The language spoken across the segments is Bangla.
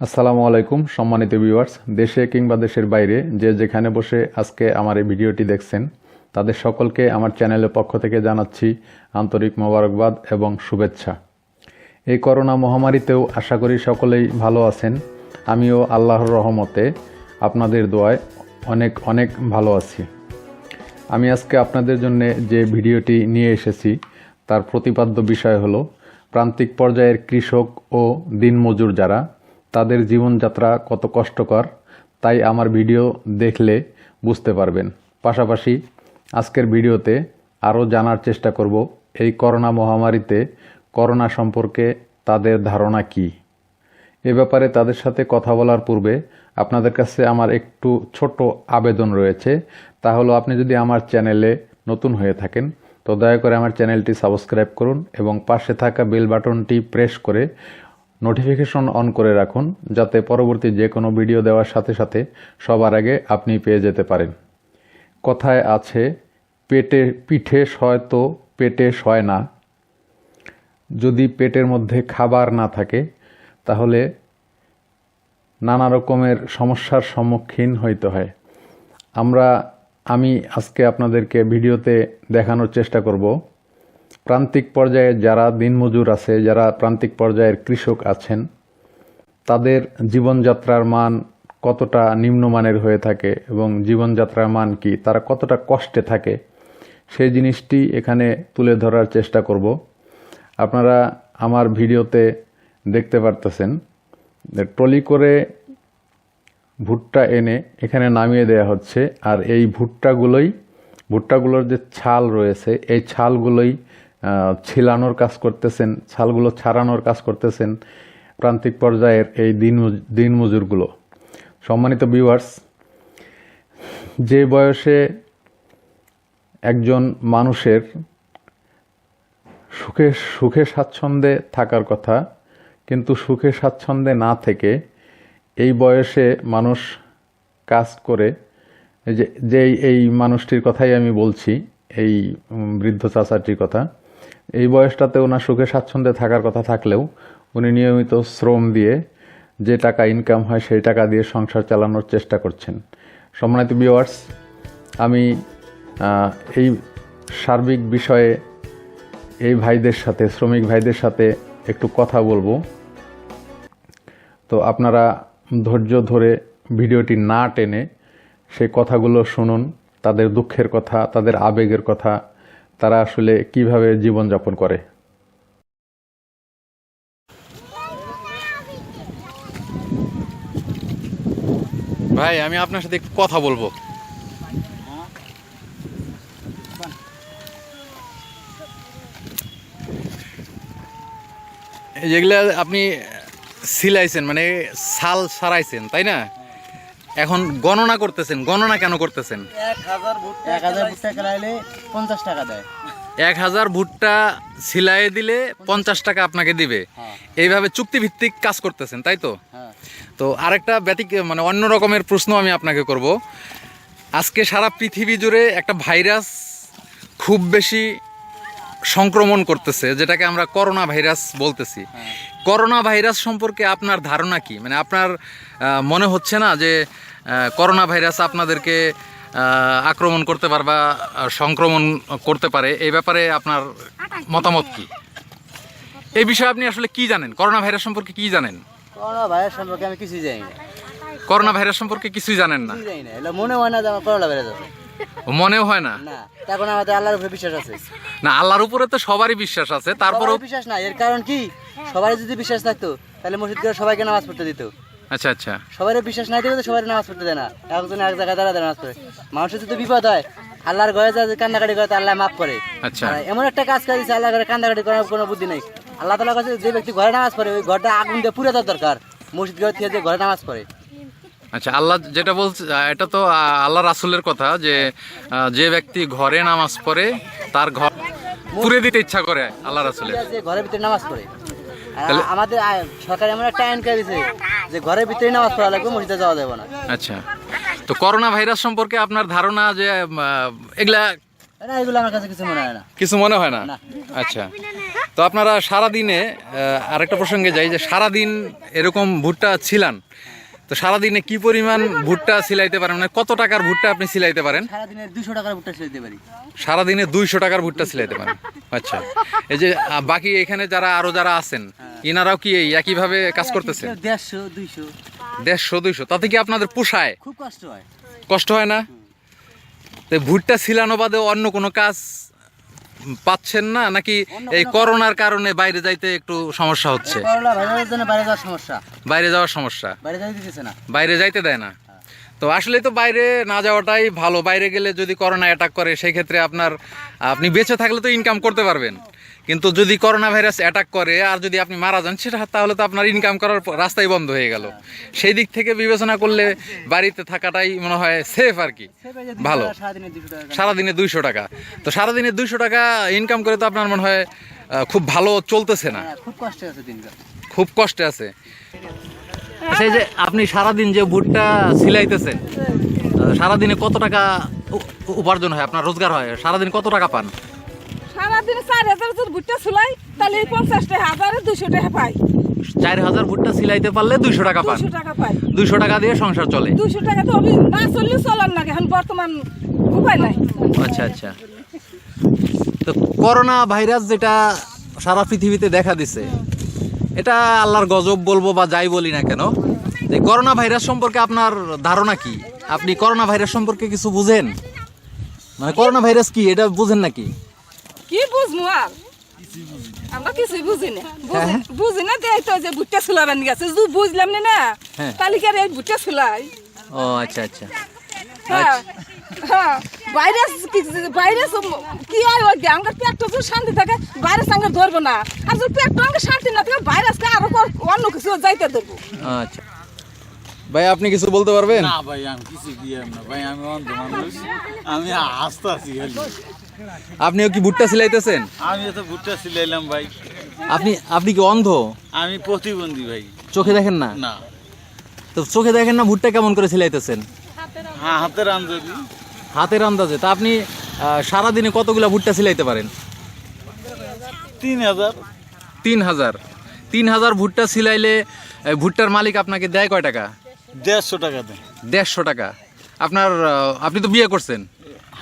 আসসালামু আলাইকুম, সম্মানিত ভিউয়ার্স দেশে কিংবা দেশের বাইরে যে যেখানে বসে আজকে আমার এই ভিডিওটি দেখছেন, তাদের সকলকে আমার চ্যানেলের পক্ষ থেকে জানাচ্ছি আন্তরিক মোবারকবাদ এবং শুভেচ্ছা। এই করোনা মহামারীতেও আশা করি সকলেই ভালো আছেন। আমিও আল্লাহর রহমতে আপনাদের দোয়ায় অনেক অনেক ভালো আছি। আমি আজকে আপনাদের জন্য যে ভিডিওটি নিয়ে এসেছি, তার প্রতিপাদ্য বিষয় হলো, প্রান্তিক পর্যায়ের কৃষক ও দিনমজুর যারা তাদের জীবনযাত্রা কত কষ্টকর, তাই আমার ভিডিও দেখলে বুঝতে পারবেন। পাশাপাশি আজকের ভিডিওতে আরও জানার চেষ্টা করব, এই করোনা মহামারীতে করোনা সম্পর্কে তাদের ধারণা কী? এ ব্যাপারে তাদের সাথে কথা বলার পূর্বে আপনাদের কাছে আমার একটু ছোট আবেদন রয়েছে। তা হলো, আপনি যদি আমার চ্যানেলে নতুন হয়ে থাকেন, তো দয়া করে আমার চ্যানেলটি সাবস্ক্রাইব করুন এবং পাশে থাকা বেল বাটনটি প্রেস করে নোটিফিকেশন অন করে রাখুন, যাতে পরবর্তী যে কোনো ভিডিও দেওয়ার সাথে সাথে সবার আগে আপনি পেয়ে যেতে পারেন। কথায় আছে, পেটে পিঠে সয় তো পেটে সয় না। যদি পেটের মধ্যে খাবার না থাকে, তাহলে নানা রকমের সমস্যার সম্মুখীন হইতে হয়। আমরা, আমি আজকে আপনাদেরকে ভিডিওতে দেখানোর চেষ্টা করব। প্রান্তিক পর্যায়ে যারা দিনমজুর আছে, যারা প্রান্তিক পর্যায়ের কৃষক আছেন, তাদের জীবনযাত্রার মান কতটা নিম্নমানের হয়ে থাকে এবং জীবনযাত্রার মান কি, তারা কতটা কষ্টে থাকে, সেই জিনিসটি এখানে তুলে ধরার চেষ্টা করব। আপনারা আমার ভিডিওতে দেখতে পারতেছেন ট্রলি করে ভুট্টা এনে এখানে নামিয়ে দেওয়া হচ্ছে, আর এই ভুট্টাগুলোই, ভুট্টাগুলোর যে ছাল রয়েছে, এই ছালগুলোই ছিলানোর কাজ করতেছেন, ছালগুলো ছাড়ানোর কাজ করতেছেন প্রান্তিক পর্যায়ের এই দিন দিনমজুরগুলো সম্মানিত ভিউয়ার্স যে বয়সে একজন মানুষের সুখে সুখে স্বাচ্ছন্দ্যে থাকার কথা, কিন্তু সুখে স্বাচ্ছন্দ্যে না থেকে এই বয়সে মানুষ কাজ করে, যে যেই এই মানুষটির কথাই আমি বলছি, এই বৃদ্ধ চাচাটির কথা এই বয়সটাতে ওনার সুখে স্বাচ্ছন্দ্যে থাকার কথা থাকলেও উনি নিয়মিত শ্রম দিয়ে যে টাকা ইনকাম হয় সেই টাকা দিয়ে সংসার চালানোর চেষ্টা করছেন। সম্মানিত ভিউয়ার্স আমি এই সার্বিক বিষয়ে এই ভাইদের সাথে, শ্রমিক ভাইদের সাথে একটু কথা বলব। তো আপনারা ধৈর্য ধরে ভিডিওটি না টেনে সেই কথাগুলো শুনুন, তাদের দুঃখের কথা, তাদের আবেগের কথা তারা আসলে কীভাবে জীবনযাপন করে? ভাই, আমি আপনার সাথে একটু কথা বলব। যেগুলা আপনি সিলাইছেন মানে সাল সারাইছেন, তাই না? এখন গণনা করতেছেন গণনা কেন করতেছেন? এক হাজার ভুট্টা এক খেলাইলে পঞ্চাশ টাকা দেয়। এক হাজার ভুট্টা সিলাই দিলে পঞ্চাশ টাকা আপনাকে দিবে। হ্যাঁ। এইভাবে চুক্তিভিত্তিক কাজ করতেছেন তাই তো? হ্যাঁ। তো আরেকটা ব্যতিক মানে অন্য রকমের প্রশ্ন আমি আপনাকে করব। আজকে সারা পৃথিবী জুড়ে একটা ভাইরাস খুব বেশি সংক্রমণ করতেছে যেটাকে আমরা করোনা ভাইরাস বলতেছি। করোনা ভাইরাস সম্পর্কে আপনার ধারণা কি? মানে আপনার মনে হচ্ছে না যে করোনা ভাইরাস আপনাদেরকে আক্রমণ করতে পারে বা সংক্রমণ করতে পারে এই ব্যাপারে আপনার মতামত কি? এই বিষয়ে আপনি আসলে কি জানেন? করোনা ভাইরাস সম্পর্কে কি জানেন? করোনা ভাইরাস সম্পর্কে আমি কিছুই জানি না। করোনা ভাইরাস সম্পর্কে কিছুই জানেন না? কিছুই জানি না। এগুলো মনে হয় না যে আমার করোনা ভাইরাস আছে। মনেও হয় না? তখন আমাদের আল্লাহর উপরে বিশ্বাস আছে। না আল্লাহর উপরে তো সবারই বিশ্বাস আছে তারপরেও বিশ্বাস না এর কারণ কি? সবাই যদি বিশ্বাস থাকতো তাহলে মসজিদ করে সবাইকে নামাজ পড়তে দিত। আচ্ছা আচ্ছা। সবাই বিশ্বাস নাই তো সবাই নামাজ পড়তে দেয় না। একজন এক জায়গায় নামাজ পড়ে। মানুষের যদি বিপদ হয় আল্লাহর ঘরে যা কান্নাকাটি করে আল্লাহ মাফ করে। আচ্ছা। এমন একটা কাজ করে দিচ্ছে আল্লাহ ঘরে কান্দাকাটি করার কোনো বুদ্ধি নেই। আল্লাহ তালা কাছে যে ব্যক্তি ঘরে নামাজ পড়ে ওই ঘরটা আগুন দিয়ে পুরে দেওয়ার দরকার। মসজিদ ঘর থেকে যে ঘরে নামাজ পড়ে। আচ্ছা আল্লাহ যেটা বলছে এটা তো আল্লাহ রাসুলের কথা যে যে ব্যক্তি ঘরে নামাজ পড়ে তার ঘর পুরে দিতে ইচ্ছা করে আল্লাহ রাসুলের। ঘরের ভিতরে নামাজ পড়ে। আমাদের সরকার এমন একটা আইন করে দিয়েছে যে ঘরের ভিতরে নামাজ পড়া লাগবে মসজিদে যাওয়া যাবে না। আচ্ছা তো করোনা ভাইরাস সম্পর্কে আপনার ধারণা যে এগুলা এগুলো আমার কাছে কিছু মনে হয় না। কিছু মনে হয় না। আচ্ছা তো আপনারা সারাদিনে আরেকটা প্রসঙ্গে যাই যে সারাদিন এরকম ভুট্টা ছিলান তো সারাদিনে কি পরিমাণ ভুট্টা সিলাইতে পারেন? মানে কত টাকার ভুট্টা আপনি সিলাইতে পারেন? সারাদিনে দুশো টাকার ভুট্টা দিতে পারি। সারাদিনে দুইশো টাকার ভুট্টা সিলাইতে পারেন। আচ্ছা। এই যে বাকি এখানে যারা আরও যারা আছেন ইনারাও কি এই একইভাবে কাজ করতেছেন? দেড়শো দুইশো। দেড়শো দুইশো। তাতে কি আপনাদের পোষায়? খুব কষ্ট হয়। কষ্ট হয় না? তো ভুট্টা ছিলানো বাদে অন্য কোনো কাজ পাচ্ছেন না নাকি এই করোনার কারণে বাইরে যাইতে একটু সমস্যা হচ্ছে? ভাইরাসের জন্য বাইরে যাওয়ার সমস্যা। বাইরে যাওয়ার সমস্যা? বাইরে যাইতে দিতেছে না। বাইরে যাইতে দেয় না? তো আসলে তো বাইরে না যাওয়াটাই ভালো। বাইরে গেলে যদি করোনা অ্যাটাক করে সেই ক্ষেত্রে আপনার আপনি বেঁচে থাকলে তো ইনকাম করতে পারবেন। কিন্তু যদি করোনা ভাইরাস অ্যাটাক করে আর যদি আপনি মারা যান সেটা তাহলে তো আপনার ইনকাম করার রাস্তাই বন্ধ হয়ে গেল। সেই দিক থেকে বিবেচনা করলে বাড়িতে থাকাটাই মনে হয় সেফ আর কি। ভালো। সারাদিনে দুইশো টাকা। তো সারাদিনে দুইশো টাকা ইনকাম করে তো আপনার মনে হয় খুব ভালো চলতেছে না। হ্যাঁ, খুব কষ্ট আছে খুব কষ্টে আছে। সেই যে আপনি সারাদিন যে ভুট্টা সিলাইতেছেন সারাদিনে কত টাকা উপার্জন হয় আপনার রোজগার হয়? সারাদিন কত টাকা পান? চার হাজার যদি ভুট্টা চুলাই তাহলে পঞ্চাশটা হাজারে দুশো টাকা পাই। চার হাজার ভুট্টা সিলাইতে পারলে দুইশো টাকা পান। দুশো টাকা পাই। দুইশো টাকা দিয়ে সংসার চলে। দুশো টাকা তো আমি না চললে চলার লাগে এখন বর্তমান উপায় নাই। আচ্ছা আচ্ছা। তো করোনা ভাইরাস যেটা সারা পৃথিবীতে দেখা দিছে এটা আল্লাহর গজব বলব বা যাই বলি না কেন যে করোনা ভাইরাস সম্পর্কে আপনার ধারণা কি? আপনি করোনা ভাইরাস সম্পর্কে কিছু বুঝেন? মানে করোনা ভাইরাস কি এটা বুঝেন নাকি? কি আর আমরা কিছুই বুঝি না বুঝি- বুঝি না দেয় তো যে ভুট্টা গেছে যদি বুঝলাম না না? হ্যাঁ। এই ভুট্টা ও আচ্ছা আচ্ছা। হ্যাঁ হ্যাঁ। ভাইরাস কি- ভাইরাস কি আর আমার শান্তি থাকে ভাইরাস আঙ্গে ধরবো না। আর যদি পেটটা আঙ্গে শান্তি না থাকে ভাইরাসকে আরও অন্য কিছু যাইতে ধরবো আচ্ছা। ভাই আপনি কিছু বলতে পারবেন? না ভাই আমি কিছু দিয়ে না। ভাই আমি অন্ধ মানুষ। আমি আছি আপনিও কি ভুট্টা সিলাইতেছেন? আমি তো ভুট্টা সিলাইলাম ভাই। আপনি আপনি কি অন্ধ? আমি প্রতিবন্ধী ভাই। চোখে দেখেন না? না। তো চোখে দেখেন না ভুট্টা কেমন করে সিলাইতেছেন? হ্যাঁ হাতের আন্দোলি হাতের আন্দাজে। তা আপনি সারাদিনে কতগুলা ভুট্টা সিলাইতে পারেন? তিন হাজার। তিন হাজার। তিন হাজার ভুট্টা সিলাইলে ভুট্টার মালিক আপনাকে দেয় কয় টাকা? দেড়শো টাকা দেয়। দেড়শো টাকা। আপনার আপনি তো বিয়ে করছেন?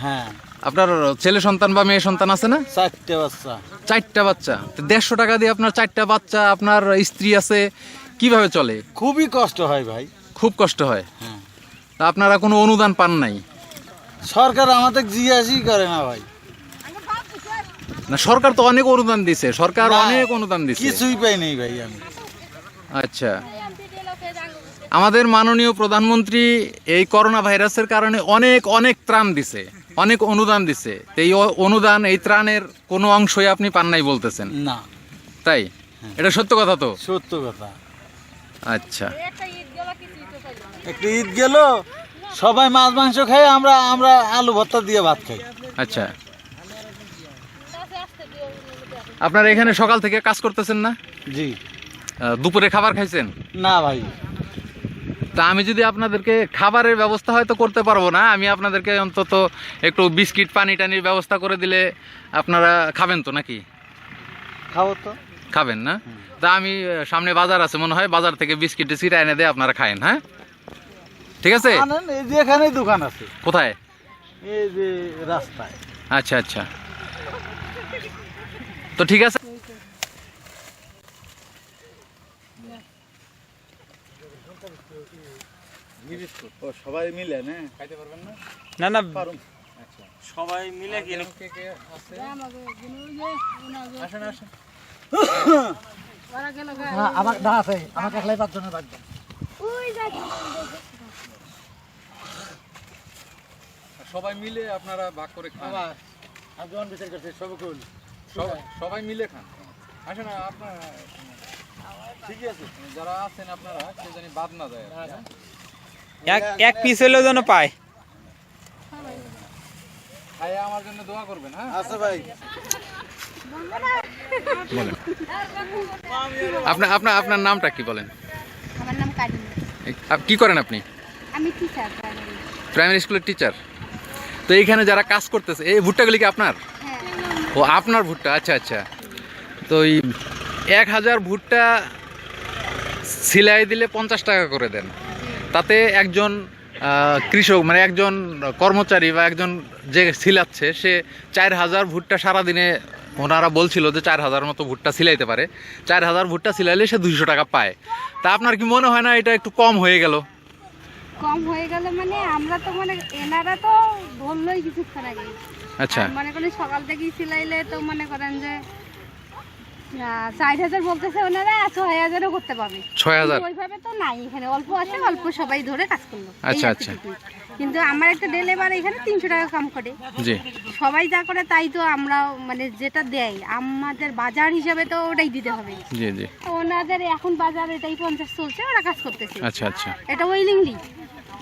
হ্যাঁ। আপনার ছেলে সন্তান বা মেয়ে সন্তান আছে না? চারটে বাচ্চা। চারটা বাচ্চা। দেড়শো টাকা দিয়ে আপনার চারটা বাচ্চা আপনার স্ত্রী আছে কীভাবে চলে? খুবই কষ্ট হয় ভাই। খুব কষ্ট হয়? হ্যাঁ। তা আপনারা কোনো অনুদান পান নাই? সরকার আমাদের জিজ্ঞাসাই করে না ভাই। না সরকার তো অনেক অনুদান দিছে। সরকার অনেক অনুদান দিছে। কিছুই পাই নাই ভাই আমি। আচ্ছা। আমাদের মাননীয় প্রধানমন্ত্রী এই করোনা ভাইরাসের কারণে অনেক অনেক ত্রাণ দিছে। অনেক অনুদান দিছে। তো এই অনুদান এই ত্রাণের কোনো অংশই আপনি পান নাই বলতেছেন? না। তাই? এটা সত্য কথা তো? সত্য কথা। আচ্ছা। একটা ঈদ গেল সবাই মাছ মাংস খাই আমরা আমরা আলু ভর্তা দিয়ে ভাত খাই। আচ্ছা। আপনারা এখানে সকাল থেকে কাজ করতেছেন না? জি। দুপুরে খাবার খাইছেন? না ভাই। তা আমি যদি আপনাদেরকে খাবারের ব্যবস্থা হয়তো করতে পারব না আমি আপনাদেরকে অন্তত একটু বিস্কিট পানি টানির ব্যবস্থা করে দিলে আপনারা খাবেন তো নাকি? খাব তো। খাবেন না? তা আমি সামনে বাজার আছে মনে হয় বাজার থেকে বিস্কিট টিস্কিট এনে দিয়ে আপনারা খায়েন হ্যাঁ? ঠিক আছে? দোকান আছে। কোথায়? এই যে রাস্তায়। আচ্ছা আচ্ছা। তো ঠিক আছে ও সবাই মিলে না? খাইতে পারবেন না? না না। সবাই মিলে কিনে আসেন আসেন। আমার না আছে আমাকে একলাই পাঁচজনের বাদ সবাই মিলে আপনারা ভাগ করে খান। যখন বিচার করছি সব সবাই সবাই মিলে খান। আসেন আপনার ঠিকই আছে যারা আছেন আপনারা সে জানি বাদ না যায় আর হ্যাঁ? এক এক পিস হলেও যেন পায়। আমার জন্য দোয়া করবেন হ্যাঁ? ভাই। আপনার আপনার আপনার নামটা কি বলেন? আমার নাম কি করেন আপনি? আমি টিচার প্রাইমারি স্কুলের টিচার তো এইখানে যারা কাজ করতেছে এই ভুট্টাগুলি কি আপনার? হ্যাঁ। ও আপনার ভুট্টা আচ্ছা আচ্ছা। তো এই এক হাজার ভুট্টা সিলাই দিলে পঞ্চাশ টাকা করে দেন। তাতে একজন কৃষক মানে একজন কর্মচারী বা একজন যে সিলাচ্ছে সে চার হাজার ভুট্টা সারাদিনে ওনারা বলছিল যে চার হাজার মতো ভুট্টা সিলাইতে পারে। চার হাজার ভুট্টা সিলাইলে সে দুইশো টাকা পায়। তা আপনার কি মনে হয় না এটা একটু কম হয়ে গেল? কম হয়ে গেল মানে আমরা তো মানে এনারা তো বললোই কিছুক্ষণ আগে। আচ্ছা। মনে করেন সকাল থেকেই সিলাইলে তো মনে করেন যে আহ, হাজার বলতেছে ওনারা ছয় হাজারও করতে পারবে। ছয় হাজার? কিন্তু ওইভাবে তো নাই এখানে অল্প আছে অল্প সবাই ধরে কাজ করল। এই আচ্ছা, কিন্তু আমার একটা ডেলিভার এখানে তিনশো টাকা কম করে। জি। সবাই যা করে তাই তো আমরা মানে যেটা দেয় আমাদের বাজার হিসাবে তো ওটাই দিতে হবে। জি ওনাদের এখন বাজার এটাই পঞ্চাশ চলছে ওরা কাজ করতেছে। আচ্ছা আচ্ছা। এটা ওয়েলিংলি